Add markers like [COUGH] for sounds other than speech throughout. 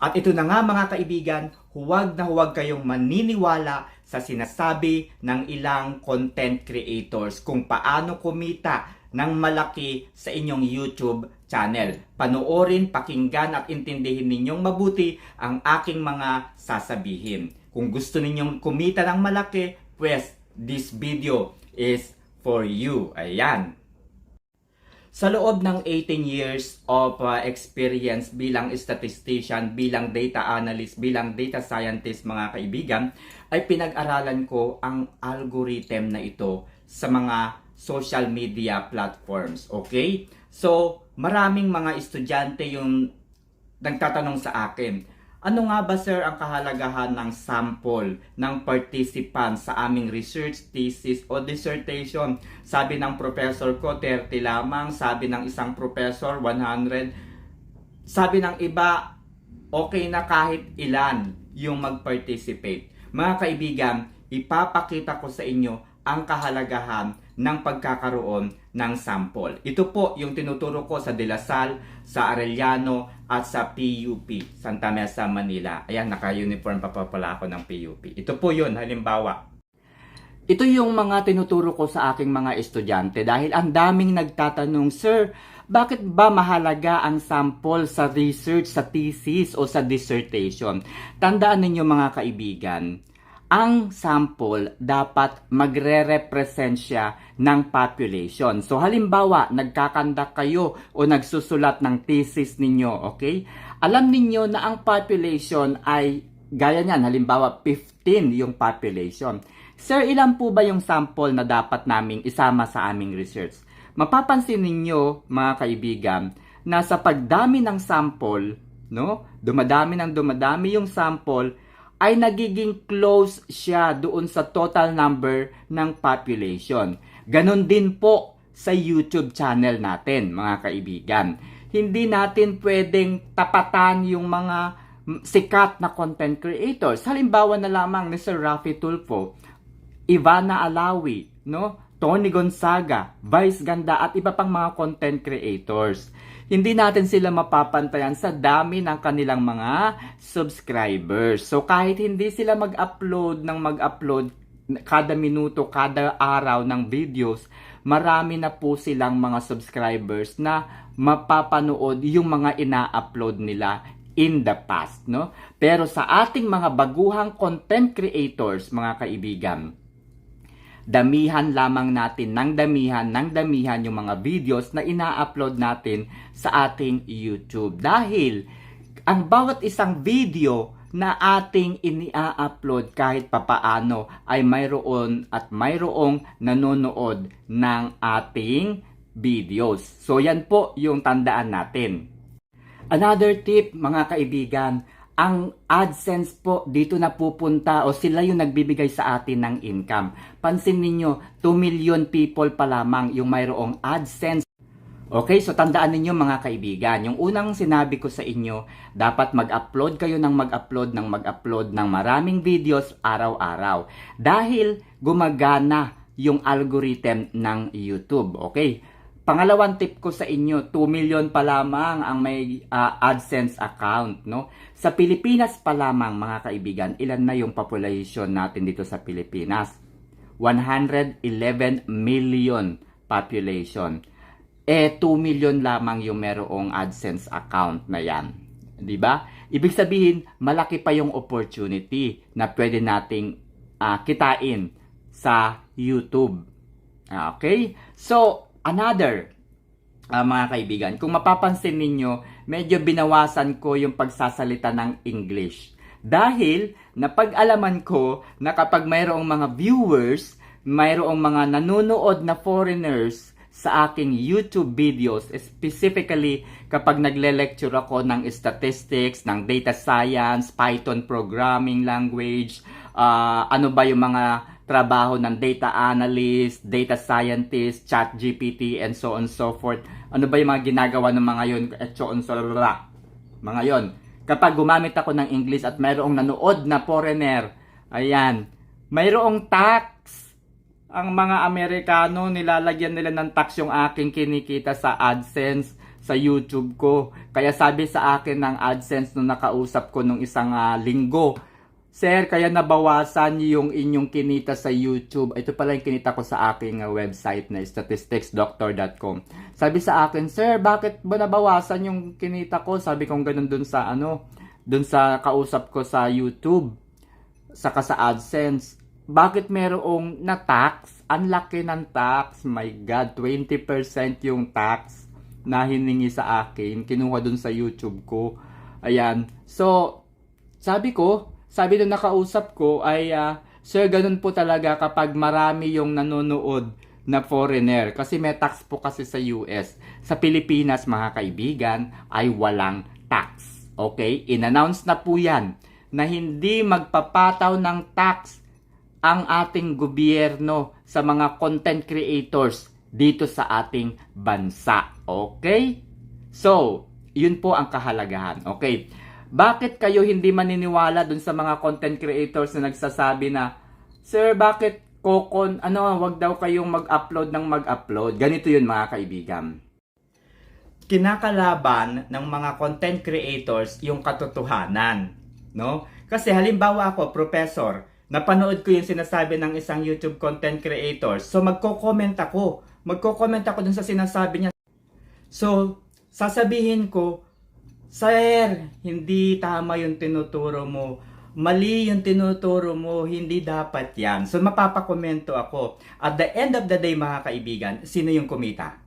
At ito na nga mga kaibigan, huwag na huwag kayong maniniwala sa sinasabi ng ilang content creators kung paano kumita ng malaki sa inyong YouTube channel. Panoorin, pakinggan at intindihin ninyong mabuti ang aking mga sasabihin. Kung gusto ninyong kumita ng malaki, pues this video is for you. Ayan. Sa loob ng 18 years of uh, experience bilang statistician, bilang data analyst, bilang data scientist mga kaibigan, ay pinag-aralan ko ang algorithm na ito sa mga social media platforms. Okay? So, maraming mga estudyante yung nagtatanong sa akin, ano nga ba sir ang kahalagahan ng sample ng participant sa aming research thesis o dissertation? Sabi ng professor ko 30 lamang, sabi ng isang professor 100. Sabi ng iba okay na kahit ilan yung mag-participate. Mga kaibigan, ipapakita ko sa inyo ang kahalagahan ng pagkakaroon ng sample. Ito po yung tinuturo ko sa De La Salle, sa Arellano at sa PUP, Santa Mesa, Manila. Ayan, naka-uniform pa pa pala ako ng PUP. Ito po yun, halimbawa. Ito yung mga tinuturo ko sa aking mga estudyante dahil ang daming nagtatanong, Sir, bakit ba mahalaga ang sample sa research, sa thesis o sa dissertation? Tandaan ninyo mga kaibigan, ang sample dapat magre-represent siya ng population. So halimbawa, nagkakandak kayo o nagsusulat ng thesis ninyo, okay? Alam ninyo na ang population ay gaya niyan, halimbawa 15 yung population. Sir, ilan po ba yung sample na dapat naming isama sa aming research? Mapapansin ninyo, mga kaibigan, na sa pagdami ng sample, no? Dumadami ng dumadami yung sample, ay nagiging close siya doon sa total number ng population. Ganon din po sa YouTube channel natin, mga kaibigan. Hindi natin pwedeng tapatan yung mga sikat na content creators. Halimbawa na lamang ni Sir Rafi Tulfo, Ivana Alawi, no? Tony Gonzaga, Vice Ganda at iba pang mga content creators. Hindi natin sila mapapantayan sa dami ng kanilang mga subscribers. So kahit hindi sila mag-upload ng mag-upload kada minuto, kada araw ng videos, marami na po silang mga subscribers na mapapanood yung mga ina-upload nila in the past, no? Pero sa ating mga baguhang content creators, mga kaibigan, damihan lamang natin ng damihan ng damihan yung mga videos na ina-upload natin sa ating YouTube. Dahil ang bawat isang video na ating ini-upload kahit papaano ay mayroon at mayroong nanonood ng ating videos. So yan po yung tandaan natin. Another tip mga kaibigan, ang AdSense po dito na pupunta o sila yung nagbibigay sa atin ng income. Pansin ninyo, 2 million people pa lamang yung mayroong AdSense. Okay, so tandaan ninyo mga kaibigan, yung unang sinabi ko sa inyo, dapat mag-upload kayo ng mag-upload ng mag-upload ng maraming videos araw-araw. Dahil gumagana yung algorithm ng YouTube. Okay? Pangalawang tip ko sa inyo, 2 million pa lamang ang may uh, AdSense account, no? Sa Pilipinas pa lamang, mga kaibigan, ilan na yung population natin dito sa Pilipinas? 111 million population. Eh 2 million lamang yung merong AdSense account na 'yan. 'Di ba? Ibig sabihin, malaki pa yung opportunity na pwede nating uh, kitain sa YouTube. Okay? So, another uh, mga kaibigan, kung mapapansin ninyo, medyo binawasan ko yung pagsasalita ng English. Dahil napag-alaman ko na kapag mayroong mga viewers, mayroong mga nanonood na foreigners sa aking YouTube videos, specifically kapag nagle-lecture ako ng statistics, ng data science, Python programming language, uh, ano ba yung mga trabaho ng data analyst, data scientist, chat GPT, and so on so forth. Ano ba yung mga ginagawa ng mga yon at so on so blah. Mga yon. Kapag gumamit ako ng English at mayroong nanood na foreigner, ayan, mayroong tax. Ang mga Amerikano, nilalagyan nila ng tax yung aking kinikita sa AdSense, sa YouTube ko. Kaya sabi sa akin ng AdSense nung nakausap ko nung isang ah, linggo, Sir, kaya nabawasan yung inyong kinita sa YouTube. Ito pala yung kinita ko sa aking ah, website na statisticsdoctor.com. Sabi sa akin, Sir, bakit ba nabawasan yung kinita ko? Sabi kong ganun dun sa ano, dun sa kausap ko sa YouTube, saka sa AdSense. Bakit merong na-tax? Ang laki ng tax. My God, 20% yung tax na hiningi sa akin. Kinuha dun sa YouTube ko. Ayan. So, sabi ko, sabi nung nakausap ko ay, ah, Sir, ganun po talaga kapag marami yung nanonood na foreigner. Kasi may tax po kasi sa US. Sa Pilipinas, mga kaibigan, ay walang tax. Okay? In-announce na po yan na hindi magpapataw ng tax ang ating gobyerno sa mga content creators dito sa ating bansa. Okay? So, yun po ang kahalagahan. Okay? Bakit kayo hindi maniniwala dun sa mga content creators na nagsasabi na, Sir, bakit kokon, ano, wag daw kayong mag-upload ng mag-upload? Ganito yun mga kaibigan. Kinakalaban ng mga content creators yung katotohanan. No? Kasi halimbawa ako, professor, napanood ko yung sinasabi ng isang YouTube content creator. So magko-comment ako. Magko-comment ako dun sa sinasabi niya. So, sasabihin ko, Sir, hindi tama yung tinuturo mo. Mali yung tinuturo mo, hindi dapat yan. So, mapapakomento ako. At the end of the day, mga kaibigan, sino yung kumita?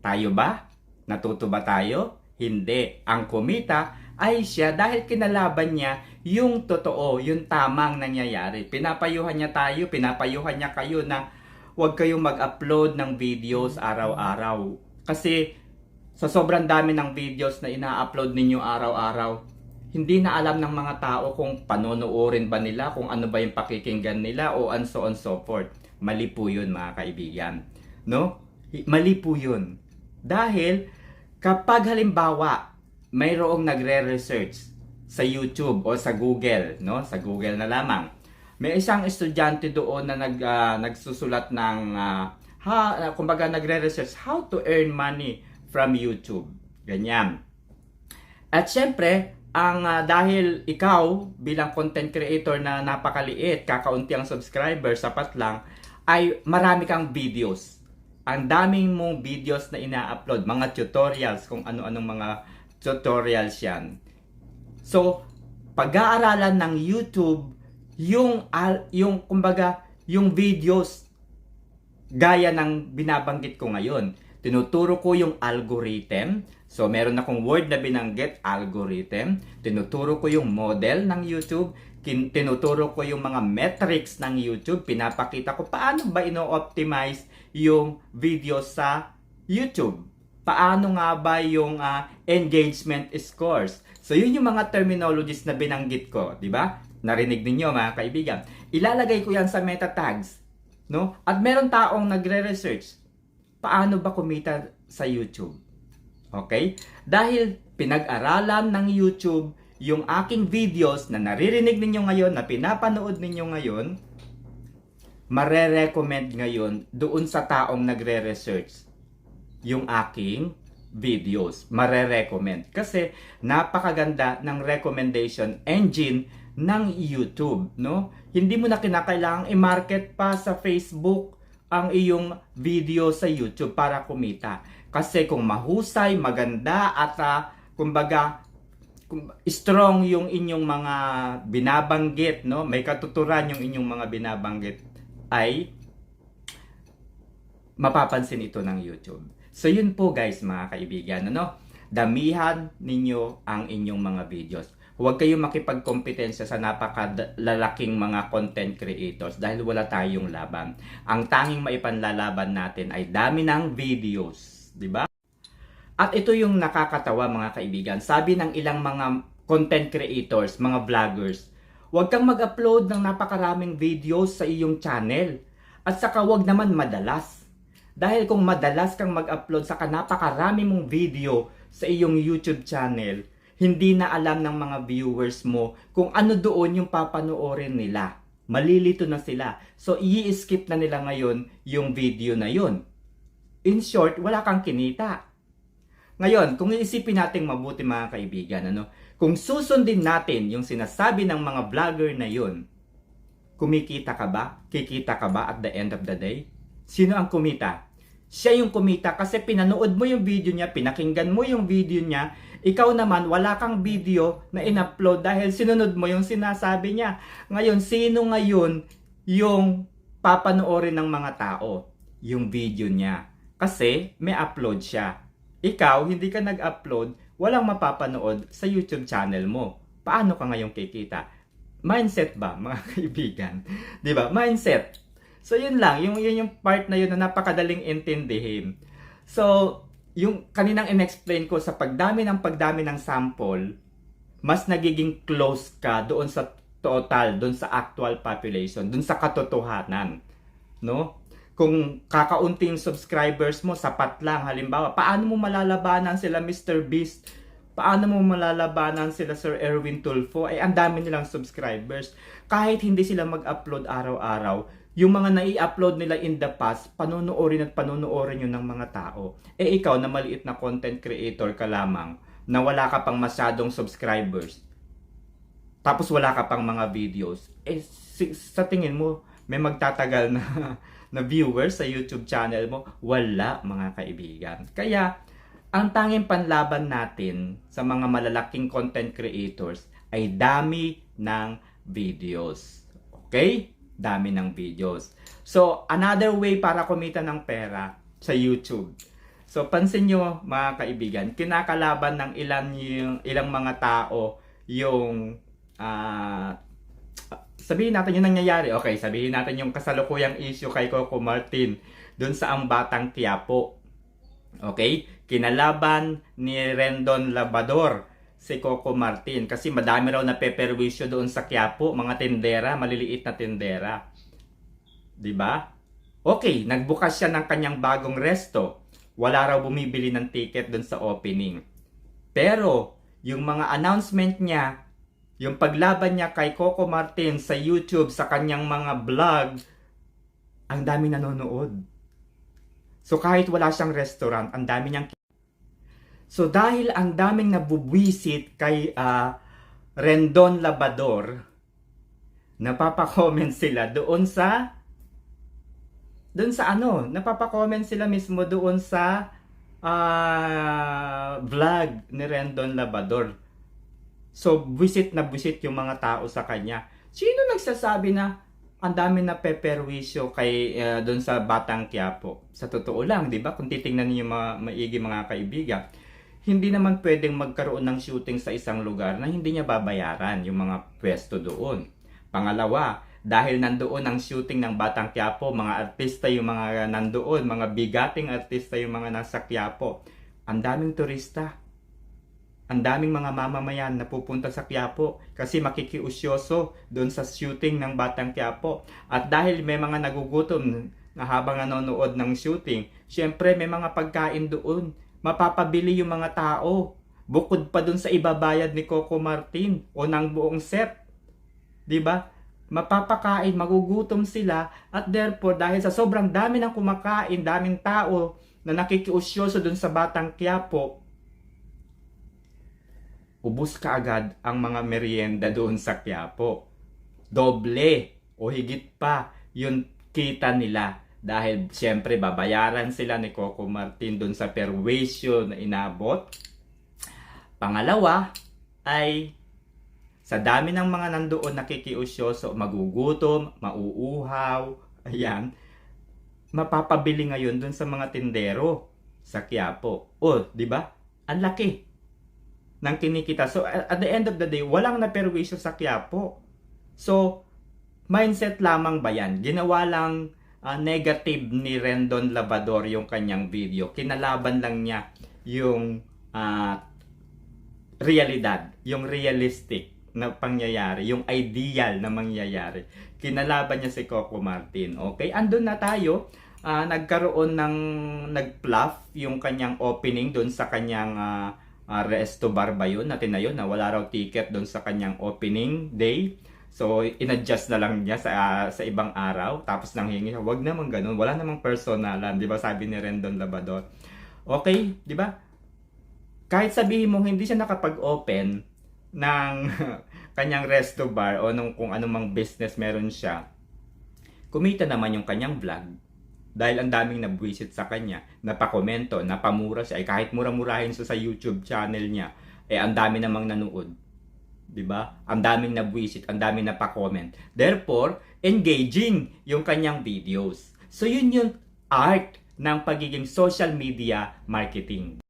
Tayo ba? Natuto ba tayo? Hindi. Ang kumita ay siya dahil kinalaban niya yung totoo, yung tamang nangyayari. Pinapayuhan niya tayo, pinapayuhan niya kayo na huwag kayong mag-upload ng videos araw-araw. Kasi sa sobrang dami ng videos na ina-upload ninyo araw-araw, hindi na alam ng mga tao kung panonoodin ba nila, kung ano ba yung pakikinggan nila o and so on so forth. Mali po yun mga kaibigan. No? Mali po yun. Dahil kapag halimbawa mayroong nagre-research sa YouTube o sa Google, no? Sa Google na lamang. May isang estudyante doon na nag ah, nagsusulat ng ah, ha, kumbaga nagre-research how to earn money from YouTube. Ganyan. At syempre, ang ah, dahil ikaw bilang content creator na napakaliit, kakaunti ang subscriber, sapat lang, ay marami kang videos. Ang daming mong videos na ina-upload, mga tutorials, kung ano-anong mga tutorials yan. So, pag-aaralan ng YouTube, yung, yung, kumbaga, yung videos, gaya ng binabanggit ko ngayon, tinuturo ko yung algorithm. So, meron akong word na binanggit, algorithm. Tinuturo ko yung model ng YouTube. Kin- tinuturo ko yung mga metrics ng YouTube. Pinapakita ko paano ba ino-optimize yung video sa YouTube. Paano nga ba yung ah, engagement scores. So, yun yung mga terminologies na binanggit ko. di ba? Narinig ninyo mga kaibigan. Ilalagay ko yan sa meta tags. No? At meron taong nagre-research paano ba kumita sa YouTube. Okay? Dahil pinag-aralan ng YouTube yung aking videos na naririnig ninyo ngayon, na pinapanood ninyo ngayon, mare-recommend ngayon doon sa taong nagre-research yung aking videos. Mare-recommend. Kasi napakaganda ng recommendation engine ng YouTube, no? Hindi mo na kinakailangang i-market pa sa Facebook ang iyong video sa YouTube para kumita. Kasi kung mahusay, maganda at uh, kumbaga kum- strong yung inyong mga binabanggit, no? May katuturan yung inyong mga binabanggit ay mapapansin ito ng YouTube. So yun po guys mga kaibigan, ano? Damihan ninyo ang inyong mga videos. Huwag kayong makipagkompetensya sa napakalalaking mga content creators dahil wala tayong laban. Ang tanging maipanlalaban natin ay dami ng videos, di ba? At ito yung nakakatawa mga kaibigan. Sabi ng ilang mga content creators, mga vloggers, huwag kang mag-upload ng napakaraming videos sa iyong channel. At saka huwag naman madalas. Dahil kung madalas kang mag-upload sa napakarami mong video sa iyong YouTube channel, hindi na alam ng mga viewers mo kung ano doon yung papanoorin nila. Malilito na sila. So, i-skip na nila ngayon yung video na yun. In short, wala kang kinita. Ngayon, kung iisipin natin mabuti mga kaibigan, ano, kung susundin natin yung sinasabi ng mga vlogger na yun, kumikita ka ba? Kikita ka ba at the end of the day? Sino ang kumita? Siya yung kumita kasi pinanood mo yung video niya, pinakinggan mo yung video niya, ikaw naman wala kang video na in-upload dahil sinunod mo yung sinasabi niya. Ngayon, sino ngayon yung papanoorin ng mga tao? Yung video niya. Kasi may upload siya. Ikaw, hindi ka nag-upload, walang mapapanood sa YouTube channel mo. Paano ka ngayon kikita? Mindset ba, mga [LAUGHS] kaibigan? 'Di ba? Mindset. So yun lang, yung yun yung part na yun na napakadaling intindihin. So, yung kaninang inexplain ko sa pagdami ng pagdami ng sample, mas nagiging close ka doon sa total, doon sa actual population, doon sa katotohanan. No? Kung kakaunting subscribers mo, sapat lang. Halimbawa, paano mo malalabanan sila Mr. Beast? Paano mo malalabanan sila Sir Erwin Tulfo? Eh, ang dami nilang subscribers. Kahit hindi sila mag-upload araw-araw, yung mga nai-upload nila in the past, panunuorin at panunuorin yun ng mga tao. Eh ikaw na maliit na content creator ka lamang, na wala ka pang masyadong subscribers, tapos wala ka pang mga videos, eh si- sa tingin mo, may magtatagal na, [LAUGHS] na viewers sa YouTube channel mo? Wala mga kaibigan. Kaya, ang tanging panlaban natin sa mga malalaking content creators ay dami ng videos. Okay? Dami ng videos. So, another way para kumita ng pera sa YouTube. So, pansin nyo mga kaibigan, kinakalaban ng ilan yung, ilang mga tao yung ah sabihin natin yung nangyayari. Okay, sabihin natin yung kasalukuyang issue kay Coco Martin dun sa ang batang Quiapo. Okay? Kinalaban ni Rendon Labador si Coco Martin kasi madami raw na peperwisyo doon sa Quiapo, mga tendera, maliliit na tendera. 'Di ba? Okay, nagbukas siya ng kanyang bagong resto. Wala raw bumibili ng ticket doon sa opening. Pero yung mga announcement niya, yung paglaban niya kay Coco Martin sa YouTube, sa kanyang mga vlog, ang dami nanonood. So kahit wala siyang restaurant, ang dami niyang So dahil ang daming nabubwisit kay ah, Rendon Labador, napapa-comment sila doon sa doon sa ano, napapa-comment sila mismo doon sa ah, vlog ni Rendon Labador. So, visit na visit yung mga tao sa kanya. Sino nagsasabi na ang dami na peperwisyo kay uh, doon sa Batang Quiapo? Sa totoo lang, 'di ba? Kung titingnan niyo mga maigi mga kaibigan, hindi naman pwedeng magkaroon ng shooting sa isang lugar na hindi niya babayaran yung mga pwesto doon. Pangalawa, dahil nandoon ang shooting ng Batang Quiapo, mga artista yung mga nandoon, mga bigating artista yung mga nasa Quiapo. Ang daming turista. Ang daming mga mamamayan na pupunta sa Quiapo kasi makikiusyoso doon sa shooting ng Batang Quiapo. At dahil may mga nagugutom na habang nanonood ng shooting, syempre may mga pagkain doon. Mapapabili yung mga tao. Bukod pa doon sa ibabayad ni Coco Martin o ng buong set. ba? Mapapakain, magugutom sila at therefore dahil sa sobrang dami ng kumakain, daming tao na nakikiusyoso doon sa Batang Quiapo, ubus ka agad ang mga merienda doon sa Quiapo. Doble o higit pa yung kita nila dahil siyempre babayaran sila ni Coco Martin doon sa perwisyo na inabot. Pangalawa ay sa dami ng mga nandoon nakikiusyoso, magugutom, mauuhaw, ayan, mapapabili ngayon doon sa mga tindero sa Quiapo. O, di ba? Ang laki ng kinikita. So, at the end of the day, walang naperwisyo sa Quiapo. So, mindset lamang ba yan? Ginawa lang ah, negative ni Rendon Labador yung kanyang video. Kinalaban lang niya yung ah, realidad, yung realistic na pangyayari, yung ideal na mangyayari. Kinalaban niya si Coco Martin. Okay, andun na tayo. Ah, nagkaroon ng nag-fluff yung kanyang opening doon sa kanyang ah, ah, resto bar ba yun? Natin na yun, na wala raw ticket doon sa kanyang opening day. So, in-adjust na lang niya sa, ah, sa ibang araw. Tapos nang hingi siya, wag naman ganun. Wala namang personalan. Di ba sabi ni Rendon Labador? Okay, di ba? kahit sabihin mo hindi siya nakapag-open ng [LAUGHS] kanyang resto bar o nung kung anumang business meron siya, kumita naman yung kanyang vlog dahil ang daming nabwisit sa kanya, napakomento, napamura siya, ay kahit mura-murahin siya sa YouTube channel niya, eh ang dami namang nanood. 'Di ba? Ang daming nabwisit, ang daming napakomment. Therefore, engaging yung kanyang videos. So yun yung art ng pagiging social media marketing.